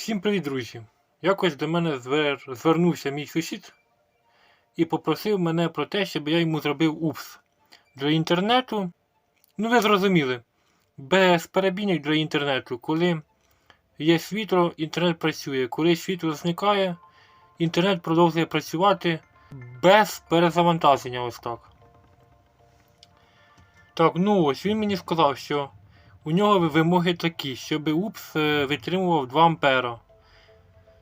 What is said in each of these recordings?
Всім привіт, друзі! Якось до мене звер... звернувся мій сусід і попросив мене про те, щоб я йому зробив упс для інтернету. Ну, ви зрозуміли, без перебійник для інтернету, коли є світло, інтернет працює. Коли світло зникає, інтернет продовжує працювати без перезавантаження. Ось так. Так, ну ось він мені сказав, що у нього вимоги такі, щоб УПС е, витримував 2 ампера.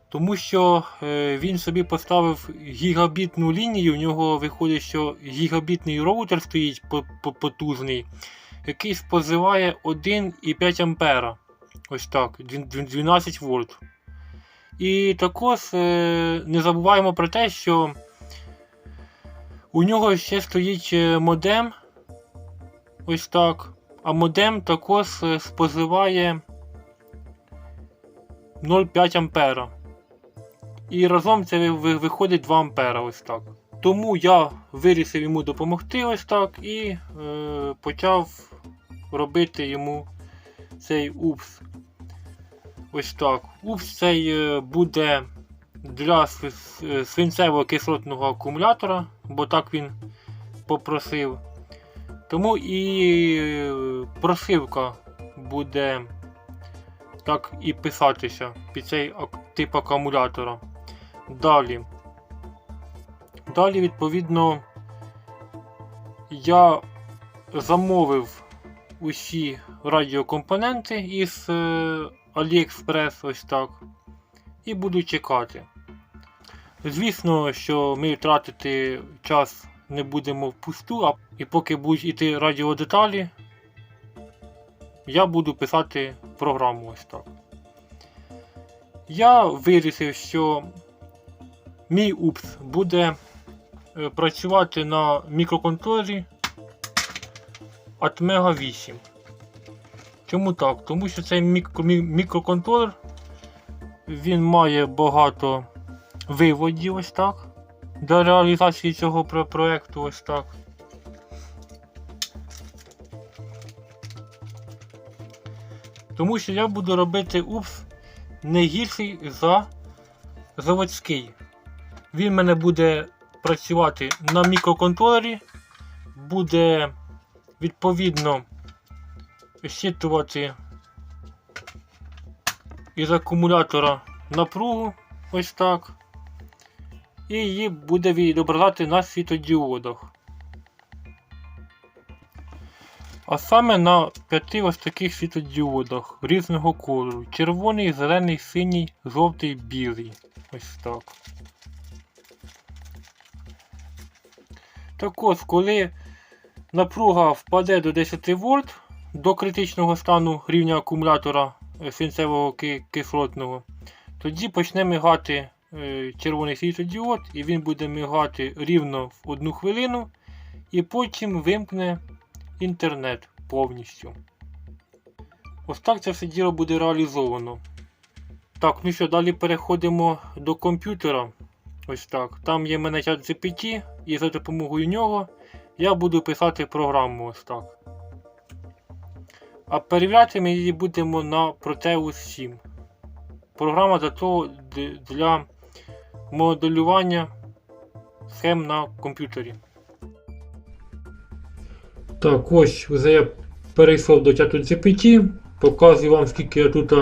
Тому що е, він собі поставив гігабітну лінію, у нього виходить, що гігабітний роутер стоїть по- по- потужний, який споживає 1,5 ампера. Ось так, дві- дві- 12 вольт. І також е, не забуваємо про те, що у нього ще стоїть модем. Ось так. А модем також е, споживає 0,5 ампера. І разом це ви- ви- виходить 2 ампера ось так. Тому я вирішив йому допомогти ось так і е, почав робити йому цей упс. Ось так. Упс цей е, буде для е, свинцево кислотного акумулятора, бо так він попросив. Тому і е, прошивка буде так і писатися під цей тип акумулятора. Далі. Далі, відповідно, я замовив усі радіокомпоненти із е, AliExpress ось так. І буду чекати. Звісно, що ми втратити час не будемо впусту, а і поки будуть йти радіодеталі, я буду писати програму ось так. Я вирішив, що мій упс буде е, працювати на мікроконтролері Atmega 8. Чому так? Тому що цей мікро- мікроконтролер він має багато виводів ось так. Для реалізації цього про- проекту ось так. Тому що я буду робити упс не гірший за заводський. Він в мене буде працювати на мікроконтролері, буде відповідно щитувати із акумулятора напругу ось так. І її буде відображати на світодіодах. А саме на п'яти ось таких світодіодах різного кольору. Червоний, зелений, синій, жовтий, білий. Ось так. Так ось, коли напруга впаде до 10 вольт до критичного стану рівня акумулятора е, свинцевого кислотного, тоді почне мигати червоний світлодіод, і він буде мигати рівно в одну хвилину, і потім вимкне інтернет повністю. Ось так це все діло буде реалізовано. Так, ну що, далі переходимо до комп'ютера. Ось так. Там є мене чат GPT, і за допомогою нього я буду писати програму ось так. А перевіряти ми її будемо на Proteus 7. Програма для того для моделювання схем на комп'ютері. Так, ось вже я перейшов до чату GPT, показую вам, скільки я тут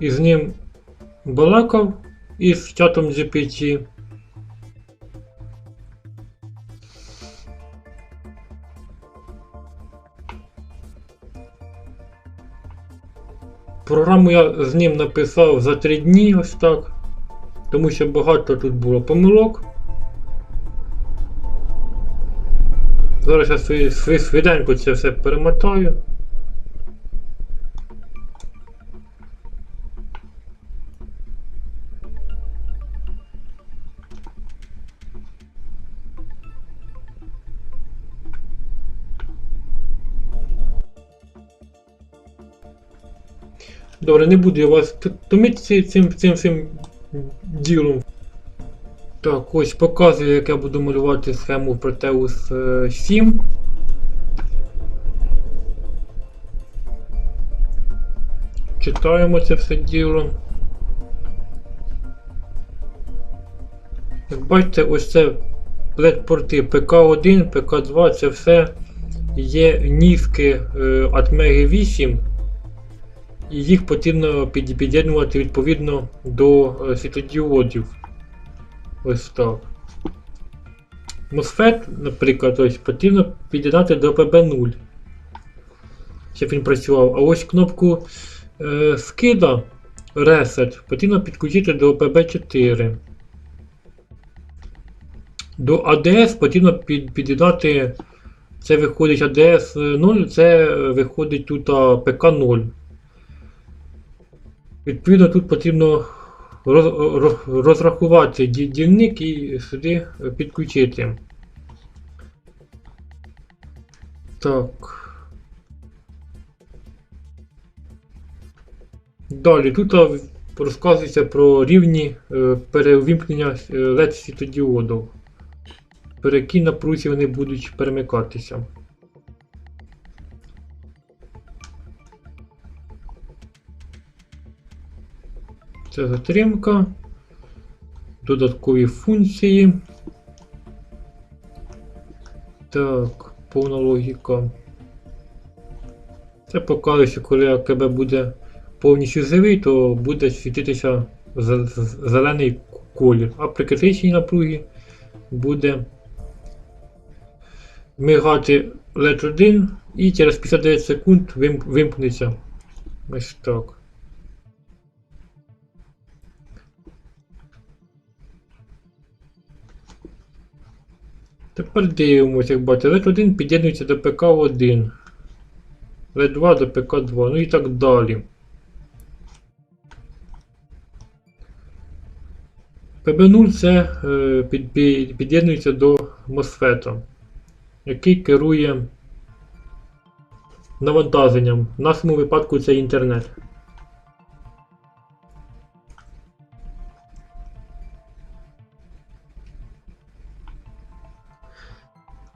із ним балакав із чатом GPT. Програму я з ним написав за 3 дні, ось так. Тому що багато тут було помилок. Зараз я свій свої швиденько це все перемотаю. Добре, не буду я вас томити цим, цим, цим ділом. Так, ось показую, як я буду малювати схему Proteus е, 7. Читаємо це все діло. Як бачите, ось це LED-порти ПК1, ПК2, це все є нізки е, Atmega 8, і їх потрібно під'єднувати відповідно до е, світодіодів. Ось так. MOSFET, наприклад, ось, потрібно під'єднати до PB0, щоб він працював. А ось кнопку е, скида Reset потрібно підключити до PB4. До ADS потрібно під, під'єднати. Це виходить ADS 0, це виходить тут ПК 0. Відповідно, тут потрібно роз, роз- розрахувати дільник і сюди підключити. Так. Далі тут розказується про рівні е, переувімкнення е, LED світодіодів. Якій напрузі вони будуть перемикатися. Це затримка. Додаткові функції. Так, повна логіка. Це показує, що коли АКБ буде повністю живий, то буде світитися зелений колір. А при критичній напругі буде мигати LED 1 і через 59 секунд вимкнеться. Ось так. Тепер дивимося, як бачите, LED 1 під'єднується до ПК1. LED 2 до ПК2, ну і так далі. PB0 це е, під, під, під'єднується до MOSFET, який керує навантаженням. В нашому випадку це інтернет.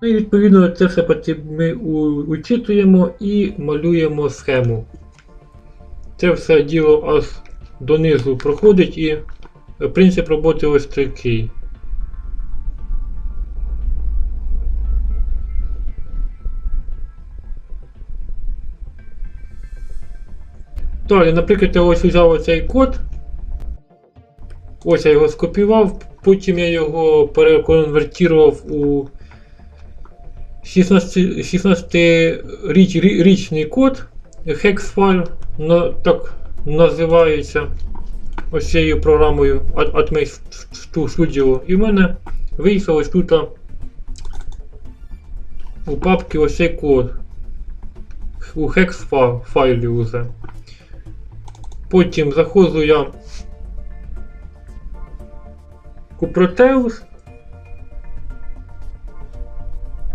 Ну і відповідно це все ми учитуємо і малюємо схему. Це все діло аж донизу проходить і принцип роботи ось такий. Далі, наприклад, я ось взяв оцей код. Ось я його скопіював, потім я його переконвертував у 16, 16 річ, рі- річний код, hex файл, на, так називається ось цією програмою At- Atmage Studio. І в мене вийшов ось тут у папці ось цей код. У hex файлі уже. Потім заходжу я у Proteus.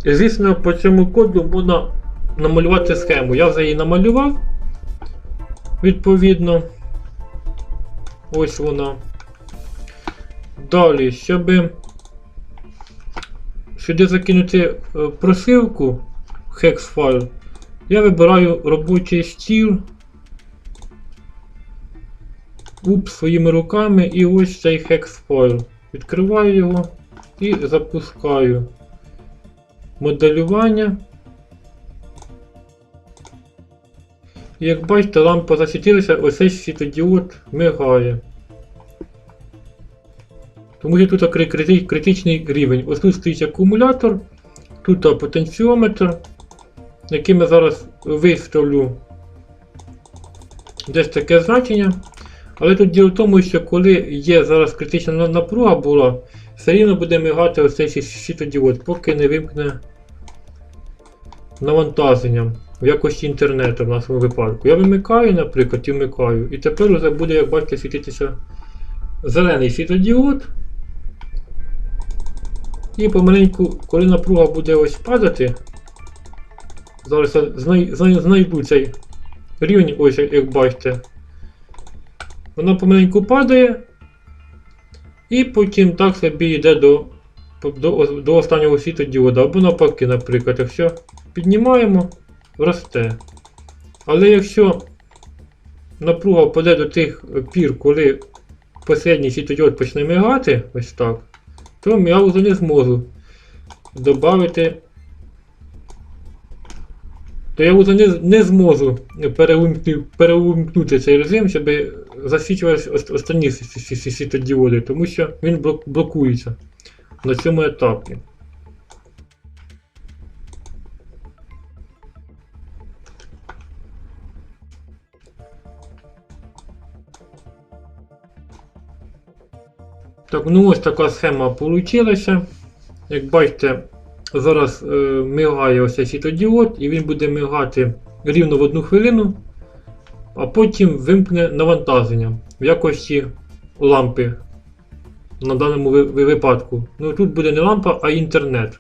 І, звісно, по цьому коду можна намалювати схему. Я вже її намалював. Відповідно. Ось вона. Далі, щоб сюди закинути е, просилку hex файл, я вибираю робочий стіл. Уп своїми руками і ось цей hex файл. Відкриваю його і запускаю моделювання. Як бачите, лампа засвітилася, ось цей світодіод мигає. Тому що тут критичний рівень. Ось тут стоїть акумулятор, тут потенціометр, який я зараз виставлю десь таке значення. Але тут діло в тому, що коли є зараз критична напруга була, все рівно буде мигати ось цей сві- світодіод, поки не вимкне навантаженням в якості інтернету в нашому випадку. Я вимикаю, наприклад, і вмикаю. І тепер вже буде, як бачите, світитися зелений світодіод. І помаленьку, коли напруга буде ось падати, зараз знай, знай, знайду цей рівень, ось як бачите. Вона помаленьку падає. І потім так собі йде до, до, до останнього світодіода. Або навпаки, наприклад, якщо піднімаємо, росте. Але якщо напруга впаде до тих пір, коли посередній світодіод почне мигати, ось так, то я вже не зможу додати. То я вже не, не зможу переумкнути, цей режим, щоб засвічувалися останні сві- сві- сві- світодіоди, тому що він блокується на цьому етапі. Так, ну ось така схема вийшла. Як бачите, зараз е, мигає ось цей світодіод, і він буде мигати рівно в одну хвилину, а потім вимкне навантаження в якості лампи на даному ви- ви- випадку. Ну тут буде не лампа, а інтернет.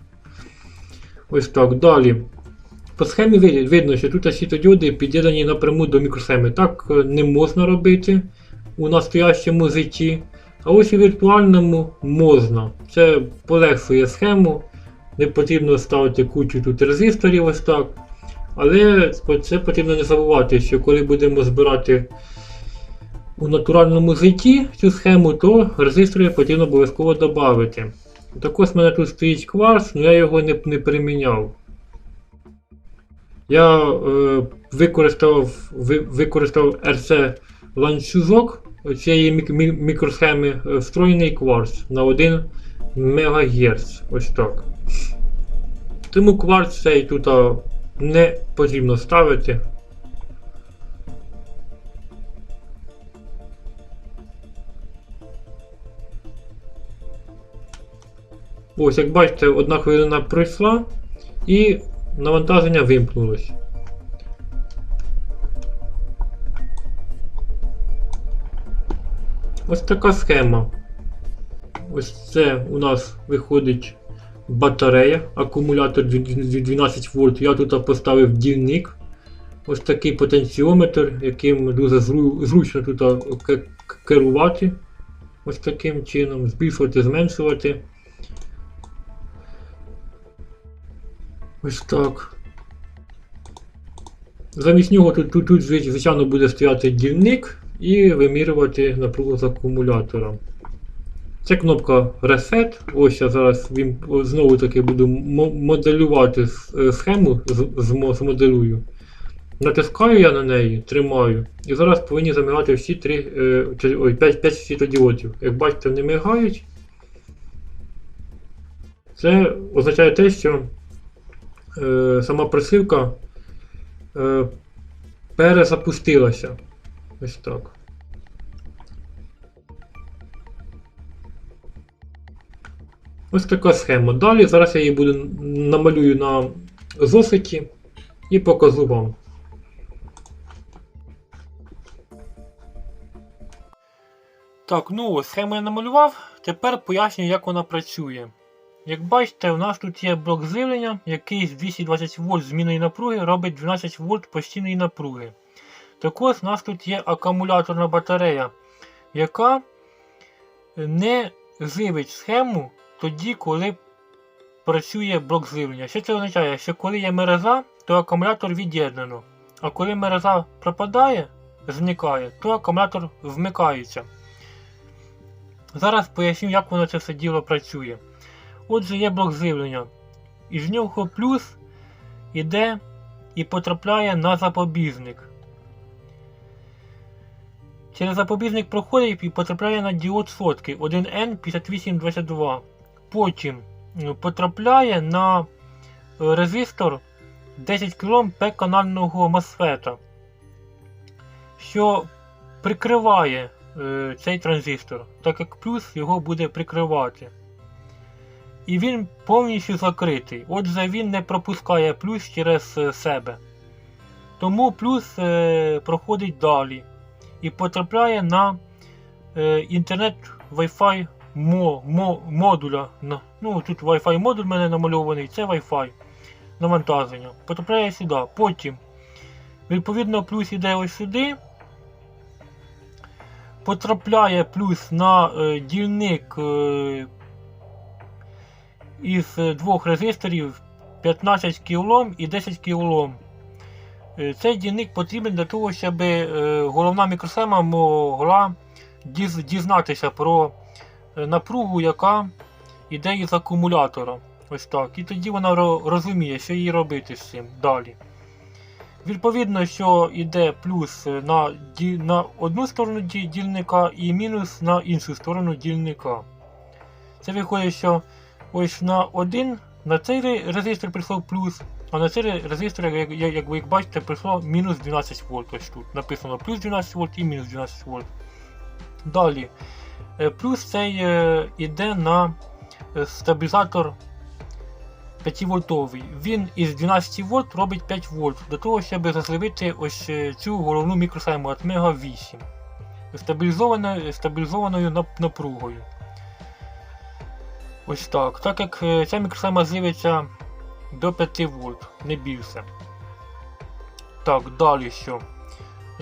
Ось так. Далі. По схемі видно, що тут світодіоди під'єднані напряму до мікросхеми. Так е, не можна робити у настоящому житті. А ось у віртуальному можна. Це полегшує схему. Не потрібно ставити кучу тут резисторів ось так. Але це потрібно не забувати, що коли будемо збирати у натуральному житті цю схему, то резистори потрібно обов'язково додати. Також в мене тут стоїть кварц, але я його не, не приміняв. Я е, використав, ви, використав RC ланцюжок цієї мікросхеми е, встроєний кварц на 1 МГц. Ось так. Тому кварц цей тут не потрібно ставити. Ось, як бачите, одна хвилина пройшла і навантаження вимкнулось. Ось така схема. Ось це у нас виходить батарея, акумулятор дві- дві- 12 вольт. Я тут поставив дільник. Ось такий потенціометр, яким дуже зручно тут керувати. Ось таким чином, збільшувати, зменшувати. Ось так. Замість нього тут, тут, тут звичайно буде стояти дільник і вимірювати напругу з акумулятора. Це кнопка Reset. Ось я зараз знову таки буду моделювати е, схему, змоделюю. Натискаю я на неї, тримаю. І зараз повинні замигати всі три, е, ой, 5, 5 світодіодів. Як бачите, вони мигають. Це означає те, що е, сама присилка е, перезапустилася. Ось так. Ось така схема. Далі зараз я її буду намалюю на зоситі і покажу вам. Так, ну схему я намалював. Тепер пояснюю, як вона працює. Як бачите, у нас тут є блок живлення, який з 220 вольт змінної напруги робить 12 вольт постійної напруги. Також у нас тут є акумуляторна батарея, яка не живить схему тоді, коли працює блок живлення. Що це означає? Що коли є мережа, то акумулятор від'єднано. А коли мережа пропадає, зникає, то акумулятор вмикається. Зараз поясню, як воно це все діло працює. Отже, є блок живлення. Із нього плюс іде і потрапляє на запобіжник. Через запобіжник проходить і потрапляє на діод сотки 1N5822. Потім потрапляє на е, резистор 10 кОм П канального MOSFET, що прикриває е, цей транзистор, так як плюс його буде прикривати. І він повністю закритий. Отже, він не пропускає плюс через е, себе. Тому плюс е, проходить далі і потрапляє на е, інтернет Wi-Fi мо, мо, модуля. Ну, тут Wi-Fi модуль в мене намальований, це Wi-Fi навантаження. Потрапляє сюди. Потім, відповідно, плюс іде ось сюди. Потрапляє плюс на е, дільник е, із е, двох резисторів 15 кОм і 10 кОм. Е, Цей дільник потрібен для того, щоб е, головна мікросхема могла дізнатися про е, напругу, яка йде із акумулятора. Ось так. І тоді вона розуміє, що їй робити з цим далі. Відповідно, що йде плюс на, на одну сторону дільника і мінус на іншу сторону дільника. Це виходить, що ось на один на цей резистор прийшов плюс, а на цей резистор, як, як, як ви як бачите, прийшло мінус 12 вольт. Ось тут написано плюс 12 вольт і мінус 12 вольт. Далі. е, Плюс цей е, іде на е, стабілізатор 5 вольтовий. Він із 12 вольт робить 5 вольт для того, щоб зазливити ось цю головну мікросхему Atmega 8 стабілізованою, стабілізованою напругою. Ось так. Так як ця мікросхема зливиться до 5 вольт, не більше. Так, далі що?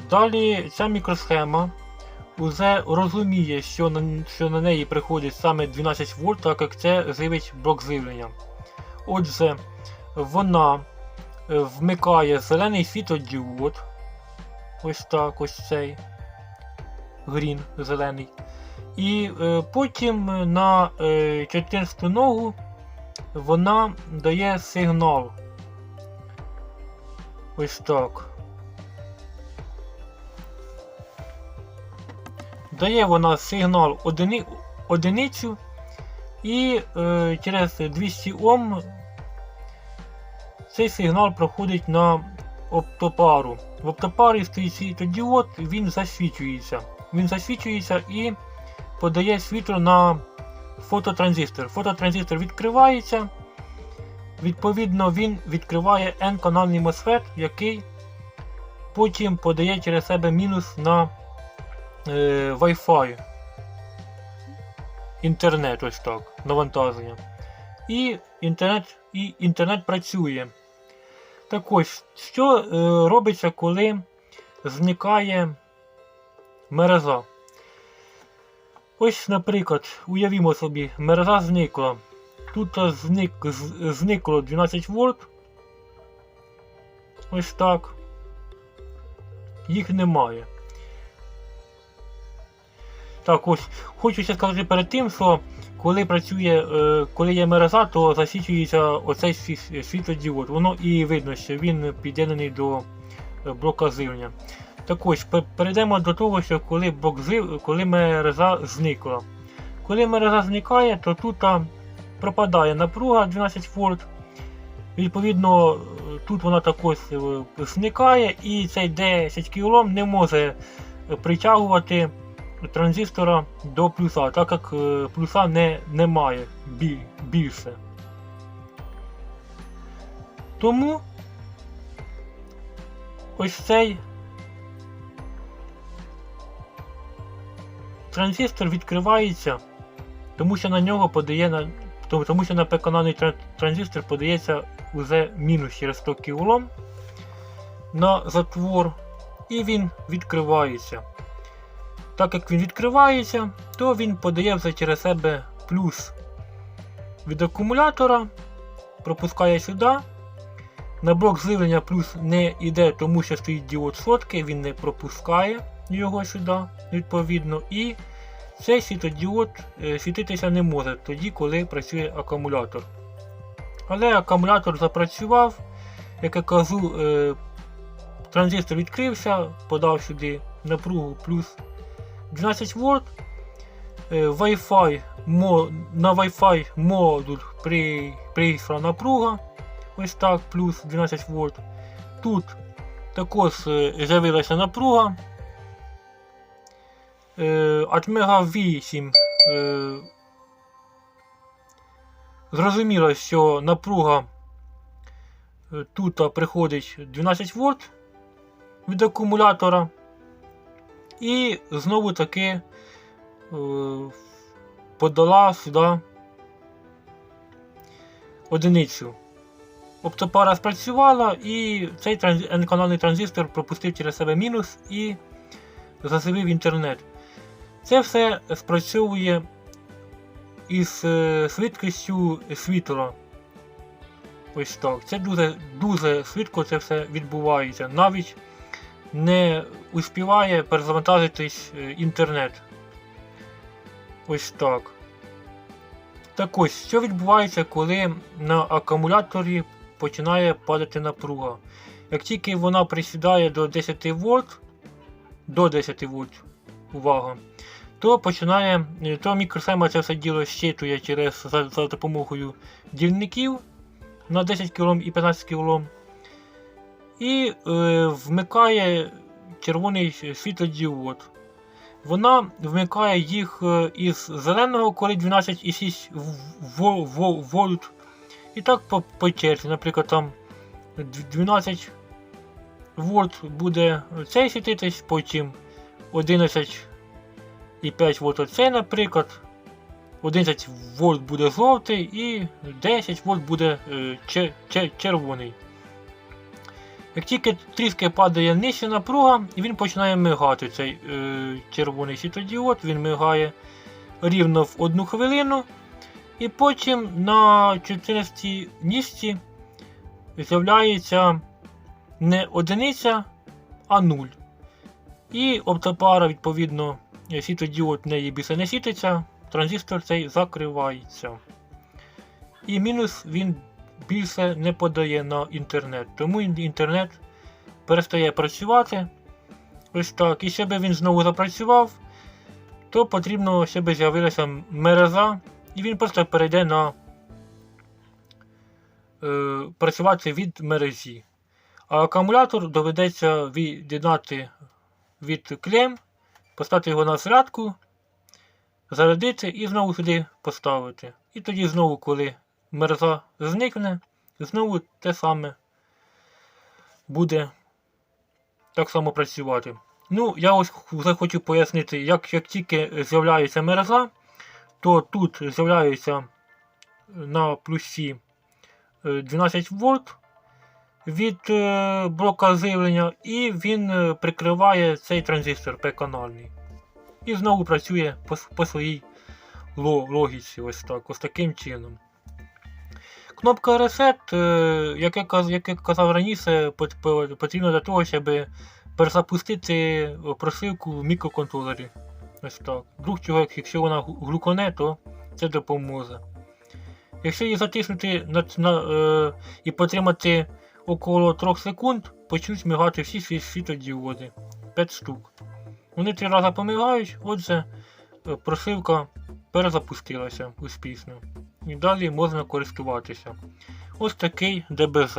Далі ця мікросхема вже розуміє, що на, що на неї приходить саме 12 вольт, так як це живить блок живлення. Отже, вона е, вмикає зелений світодіод. Ось так, ось цей. Грін зелений. І е, потім на е, 14 ногу вона дає сигнал. Ось так. Дає вона сигнал одини, одиницю і е, через 200 Ом цей сигнал проходить на оптопару. В оптопарі стоїть світодіод, він засвічується. Він засвічується і подає світло на фототранзистор. Фототранзистор відкривається. Відповідно, він відкриває N-канальний MOSFET, який потім подає через себе мінус на е, Wi-Fi. Інтернет, ось так, навантаження. І інтернет, і інтернет працює. Так ось, що е, робиться, коли зникає мережа? Ось, наприклад, уявімо собі, мережа зникла. Тут зник, зникло 12 вольт. Ось так. Їх немає. Так, ось хочу ще сказати перед тим, що коли працює, е, коли є мережа, то засвічується оцей сві- світлодіод. Воно і видно, що він під'єднаний до е, блока живлення. Так ось, перейдемо до того, що коли блок жив, коли мережа зникла. Коли мережа зникає, то тут пропадає напруга 12 вольт. Відповідно, е, тут вона також е, зникає, і цей 10 кОм не може притягувати транзистора до плюса, так як е, плюса не, немає більше. Тому ось цей транзистор відкривається, тому що на нього подає на тому, що на переконаний транзистор подається уже мінус через 100 кОм на затвор, і він відкривається. Так як він відкривається, то він подає вже через себе плюс від акумулятора, пропускає сюди. На блок живлення плюс не йде, тому що стоїть діод сотки, він не пропускає його сюди, відповідно. І цей світодіод е, світитися не може тоді, коли працює акумулятор. Але акумулятор запрацював, як я кажу, е, транзистор відкрився, подав сюди напругу плюс 12 вольт. Е, Wi-Fi, на Wi-Fi модуль при, прийшла напруга. Ось так, плюс 12 вольт. Тут також з'явилася напруга. Е, Atmega 8. Е, зрозуміло, що напруга е, тут приходить 12 вольт від акумулятора. І знову таки е, подала сюди одиницю. Оптопара спрацювала і цей N-канальний транзистор пропустив через себе мінус і засивив інтернет. Це все спрацьовує із е, швидкістю світла. Ось так. Це дуже дуже швидко це все відбувається. Навіть не успіває перезавантажитись е, інтернет. Ось так. Так ось, що відбувається, коли на акумуляторі починає падати напруга. Як тільки вона присідає до 10 вольт, до 10 вольт, увага, то починає, е, то мікросхема це все діло щитує через за, за допомогою дільників на 10 кОм і 15 кОм. І е, вмикає червоний світлодіод. Вона вмикає їх е, із зеленого, коли 12,6 в- в- вольт. І так по, по черзі, наприклад, там 12 вольт буде цей світитись, потім 11,5 вольт оцей, наприклад. 11 вольт буде жовтий і 10 вольт буде е, чер- чер- червоний. Як тільки трішки падає нижча напруга, він починає мигати цей е, червоний світодіод, він мигає рівно в одну хвилину. І потім на 14 ніжці з'являється не одиниця, а 0. І оптопара, відповідно, світодіод в неї більше не світиться, транзистор цей закривається. І мінус він більше не подає на інтернет. Тому інтернет перестає працювати. Ось так. І щоб він знову запрацював, то потрібно, щоб з'явилася мережа, і він просто перейде на е, працювати від мережі. А акумулятор доведеться від'єднати від клем, поставити його на зарядку, зарядити і знову сюди поставити. І тоді знову, коли мережа зникне, знову те саме буде так само працювати. Ну, я ось хочу пояснити, як, як тільки з'являється мережа, то тут з'являється на плюсі е, 12 вольт від е, блока живлення, і він е, прикриває цей транзистор P-канальний. І знову працює по, по своїй логіці, ось так, ось таким чином. Кнопка Reset, е, як я, казав раніше, пот- потрібна для того, щоб перезапустити прошивку в мікроконтролері. Ось так. Вдруг чого, якщо вона глюконе, то це допоможе. Якщо її затиснути на, на, е, і потримати около 3 секунд, почнуть мігати всі сві- світодіоди. 5 штук. Вони три рази помигають, отже, просивка прошивка перезапустилася успішно. І далі можна користуватися. Ось такий ДБЗ.